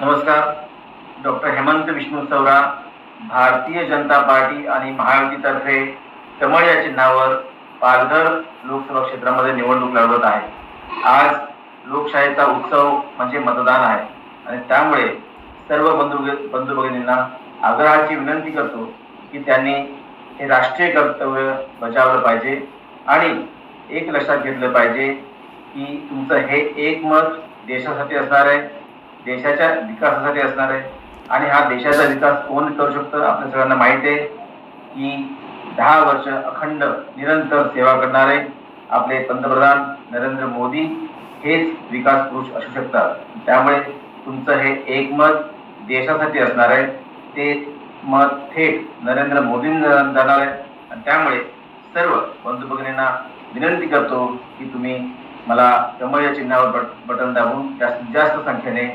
नमस्कार. Doctor Hemant Vishnu Savara Bharatiya Janata party आणि महायुतीतर्फे कमळ या चिन्हावर पालघर लोकसभा क्षेत्रामध्ये निवडणूक लढवत आहे. आज लोकशाहीचा उत्सव म्हणजे मतदान आहे. आणि त्यामुळे सर्व बंधू बंधू भगिनींना आग्रहाची विनंती करतो की त्यांनी हे राष्ट्रीय कर्तव्य बजावलं पाहिजे आणि एक लक्षात घेतलं पाहिजे की तुमचं हे एक मत देशासाठी असणार आहे. देशाच्या विकासासाठी असणार आहे. आणि हा देशाचा विकास कोण करू शकतं आपल्या सगळ्यांना माहीत आहे की दहा वर्ष अखंड निरंतर सेवा करणारे आपले पंतप्रधान नरेंद्र मोदी. हेच विकास पुरुष असू शकतात. त्यामुळे तुमचं हे एक मत देशासाठी असणार आहे. ते मत थेट नरेंद्र मोदींना जाणार आहे. आणि त्यामुळे सर्व बंधू भगिनींना विनंती करतो की तुम्ही मला कमळ या चिन्हावर बट बटन दाबून जास्तीत जास्त संख्येने